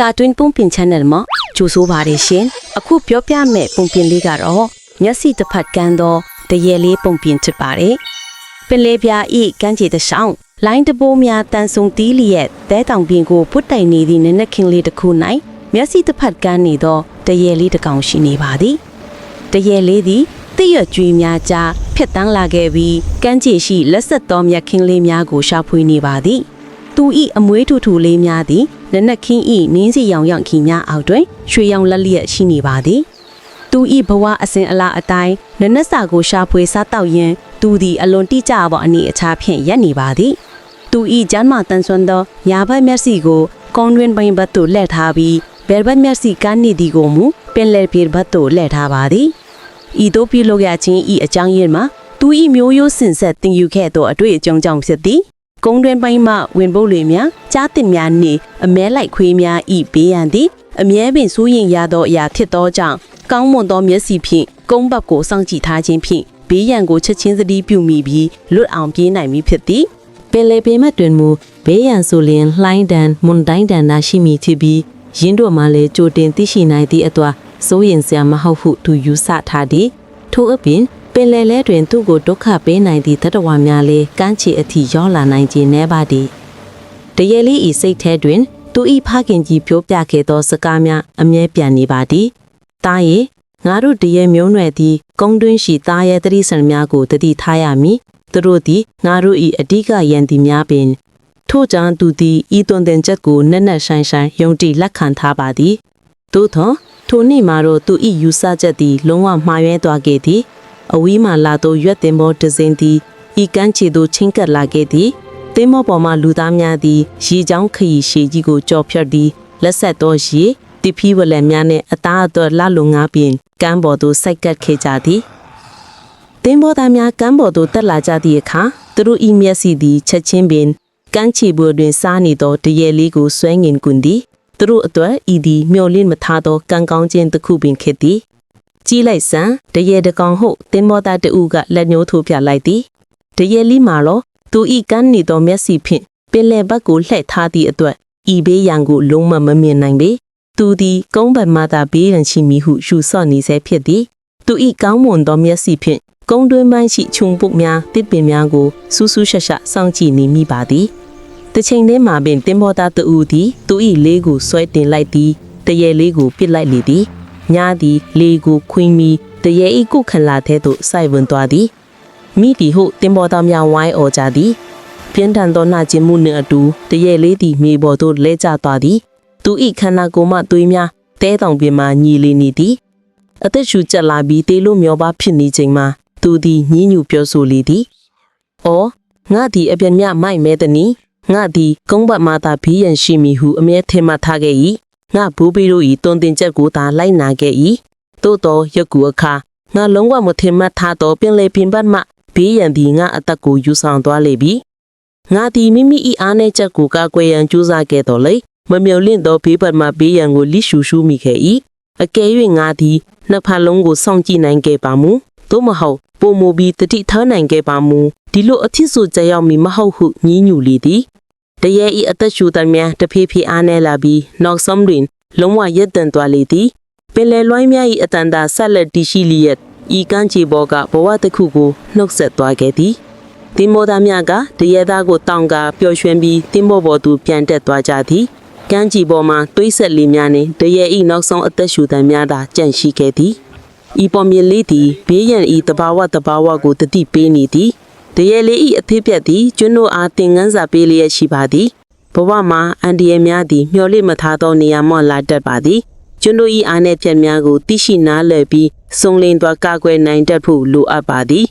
ကာတွင်းပုံပင် channel မှာကြိုဆိုပါရရှင်အခုပြောပြမယ့်ပုံပင်လေးကတော့မျက်စိတစ်ဖက်ကန်းသောတရေလေးပုံပင်ဖြစ်ပါတယ်ပင်လေးပြာဤကန်းချေတစ်ဆောင်လိုင်းတပိုးများတန်ဆုံတီးလျက်တဲတောင်ပင်ကိုပွတ်တိုင်နေသည့်နက်နက်ခင်းလေးတစ်ခု၌မျက်စိတစ်ဖက်ကန်းနေသောတရေလေးတစ်ကောင်ရှိနေပါသည်တရေလေးသည်တည့်ရကြွေများကြားဖြတ်တန်းလာခဲ့ပြီးကန်းချေရှိလက်ဆက်သောမြက်ခင်းလေးများကိုရှာဖွေနေပါသည်သူဤအမွေးထူထူလေးများသည် နက်နက်ခင်းဤနင်းစီရောင်ရောင်ခင်းများအောက်တွင်ရွှေရောင်လက်လျက်ရှိနေပါသည်သူဤဘဝအစဉ်အလာအတိုင်းနက်နက်စာကိုရှာဖွေစားတောက်ရင်းသူသည်အလွန်တိကျသောအနေအထားဖြင့်ရပ်နေပါသည်သူဤကျမ်းမာတန်ဆွမ်းသောညာဘက်မျက်စိကိုကောင်းတွင်ပိန်ဘတ်သို့လှည့်ထားပြီးဘယ်ဘက်မျက်စိကန်းနေသည်ကိုမူပင်လယ်ပြေဘတ်သို့လှည့်ထားပါသည်ဤသို့ပြုလုပ်ရခြင်းဤအကြောင်းရင်းမှာသူဤမျိုးရိုးစင်ဆက်တင်ယူခဲ့သောအတွေ့အကြုံကြောင့်ဖြစ်သည် ကုန်းတွင်ပိုင်းမှဝင်ပုတ်လေများကြားတင်များနှင့်အမဲလိုက်ခွေးများဤဘေးရန်သည်အမြဲပင်စိုးရင်ရသောအရာဖြစ်သောကြောင့်ကောင်းမွန်သောမျက်စိဖြင့်ကုန်းဘက်ကိုစောင့်ကြည့်ထားခြင်းဖြင့်ဘေးရန်ကိုချက်ချင်းသတိပြုမိပြီးလွတ်အောင်ပြေးနိုင်မည်ဖြစ်သည်ပင်လေပင်မတွင်မူဘေးရန်ဆိုလျင်လှိုင်းတန်မွန်တိုင်းတန်သာရှိမည်ဖြစ်ပြီးရင်းတို့မှလည်းကြိုတင်သိရှိနိုင်သည့်အသွာစိုးရင်စရာမဟုတ်ဟုသူယူဆထားသည်ထို့အပြင် ပင်လေလဲတွင်သူ့ကိုဒုက္ခပေးနိုင်သည့်တတဝါများလည်းကမ်းခြေအထိရောက်လာနိုင်ခြင်းနှဲပါသည်တရေလေးဤစိတ်ထဲတွင် သူဤဖခင်ကြီးပြောပြခဲ့သောစကားများအမြဲပြန်နေပါသည်တားရေငါတို့တရေမျိုးနွယ်သည်ကုန်းတွင်းရှိသားရဲ့တတိဆန်များကိုတတိထားရမည်သူတို့သည်ငါတို့၏အဓိကယံသည်များပင် ထို့ကြောင့်သူသည်ဤသွန်သင်ချက်ကိုနက်နက်ဆိုင်ဆိုင်ယုံကြည်လက်ခံထားပါသည်သို့သောထိုနေ့မှာတော့သူ၏ယူဆချက်သည်လုံးဝမှားယွင်းသွားခဲ့သည် အဝီးမှလာသောရွက်တင်ဘောတစ်စင်းသည်ဤကန်းချီသို့ချင်းကပ်လာခဲ့သည်တင်းမောပေါ်မှလူသားများသည်ရေချောင်းခရီရှည်ကြီးကိုကြော်ဖြတ်သည်လက်ဆက်သောရေတိဖီဝလက်များနှင့်အသားအသွက်လှလုံငါပြင်ကမ်းပေါ်သို့စိုက်ကပ်ခဲ့ကြသည်တင်းဘောသားများကမ်းပေါ်သို့တက်လာကြသည့်အခါသူတို့ဤမျက်စိသည်ချက်ချင်းပင်ကမ်းခြေပေါ်တွင်စားနေသောတရေလေးကိုဆွဲငင်ကွန်းသည်သူတို့အတွက်ဤသည်မျော်လင့်မထားသောကံကောင်းခြင်းတစ်ခုပင်ဖြစ်သည် ကြီးလိုက်စမ်းတရေတကောင်ဟုတင်းဘောသားတဦးကလက်ညှိုးထိုးပြလိုက်သည်တရေလေးမှာတော့သူဤကမ်းနေသောမျက်စိဖြင့်ပင်လယ်ဘက်ကိုလှည့်ထားသည့်အတွက်ဤဘေးရန်ကိုလုံးဝမမြင်နိုင်ပေသူသည်ကုန်းဘက်မှသာဘေးရန်ရှိမည်ဟုယူဆနေဆဲဖြစ်သည်သူဤကောင်းမွန်သောမျက်စိဖြင့်ကုန်းတွင်းပိုင်းရှိခြုံပုတ်များတစ်ပင်များကိုစူးစူးရှက်ရှက်စောင့်ကြည့်နေမိပါသည်။တစ်ချိန်တည်းမှာပင်တင်ဘောသားတူသည်သူဤလေးကိုဆွဲတင်လိုက်သည်တရေလေးကိုပစ်လိုက်လေသည်။ ညာသည်လေးကိုခွင်းပြီးတရေဤကုခန်လာတဲ့သို့စိုက်ဝင်သွားသည်။မိတီဟုတင်ဘောသားများဝိုင်းအော်ကြသည်။ပြင်းထန်သောနှာကျင်မှုနှင့်အတူတရေလေးသည်မြေပေါ်သို့လဲကျသွားသည်။သူဤခန္ဓာကိုယ်မှသွေးများတဲတောင်ပြင်မှညီလေနေသည်။အသက်ရှူကျက်လာပြီးတေးလို့မျောပါဖြစ်နေချိန်မှာသူသည်ညင်းညူပြောဆိုလေသည်။အော်ငါသည်အပြည့်မြမိုက်မဲတနီငါသည်ကုန်းဘတ်မှသာဘီးရန်ရှိမည်ဟုအမြဲထင်မှတ်ထားခဲ့၏။ ငါဘူးပီတို့၏တွင်တင်ချက်ကိုသာလိုက်နာခဲ့၏။သို့တော်ယခုအခါငါလုံးဝမထင်မှတ်ထားသောပင်လေပင်ဘတ်မှဘေးရန်သည်ငါအသက်ကိုယူဆောင်သွားလေပြီ။ငါသည်မိမိ၏အားနည်းချက်ကိုကာကွယ်ရန်ကြိုးစားခဲ့တော်လေမမြုံလင့်သောဘေးဘတ်မှဘေးရန်ကိုလိရှူရှူမိခဲ့၏။အကယ်၍ငါသည်နှစ်ဖက်လုံးကိုစောင့်ကြည့်နိုင်ခဲ့ပါမူသို့မဟုတ်ပုံမူပြီးတတိထားနိုင်ခဲ့ပါမူဒီလိုအဖြစ်ဆိုကြရောက်မီမဟုတ်ဟုညည်းညူလေသည် တရေဤအသက်ရှူသမျှတဖေးဖေးအားနေလာပြီးနောက်ဆုံးတွင် လုံးဝရက်တန်သွားလေသည်ပင်လယ်လွှိုင်းများ၏အတန်တာဆက်လက်တည်ရှိလျက်ဤကမ်းခြေပေါ်ကဘဝတစ်ခုကိုနှုတ်ဆက်သွားခဲ့သည်တင်မောသားများကတရေသားကိုတောင်းကာပျော်ရွှင်ပြီးတင်မောပေါ်သို့ပြန်တက်သွားကြသည်ကမ်းခြေပေါ်မှတွေးဆက်လေးများနှင့်တရေဤနောက်ဆုံးအသက်ရှူသမျှသာကြန့်ရှိခဲ့သည်ဤပေါ်မြင်လေးသည်ဘေးရန်ဤတဘာဝတဘာဝကိုတတိပေးနေသည် တရေလေးဤအဖေးပြက်သည်ကျွန်းတို့အားသင်ငန်းစာပေးလျက်ရှိပါသည်ဘဝမှာအန်ဒီယများသည်မျှော်လင့်မထားသောနေရာမှလာတတ်ပါသည်ကျွန်းတို့ဤအားနည်းပြက်များကိုသိရှိနားလည်ပြီးစုံလင်သွားကာကွယ်နိုင်တတ်ဖို့လိုအပ်ပါသည်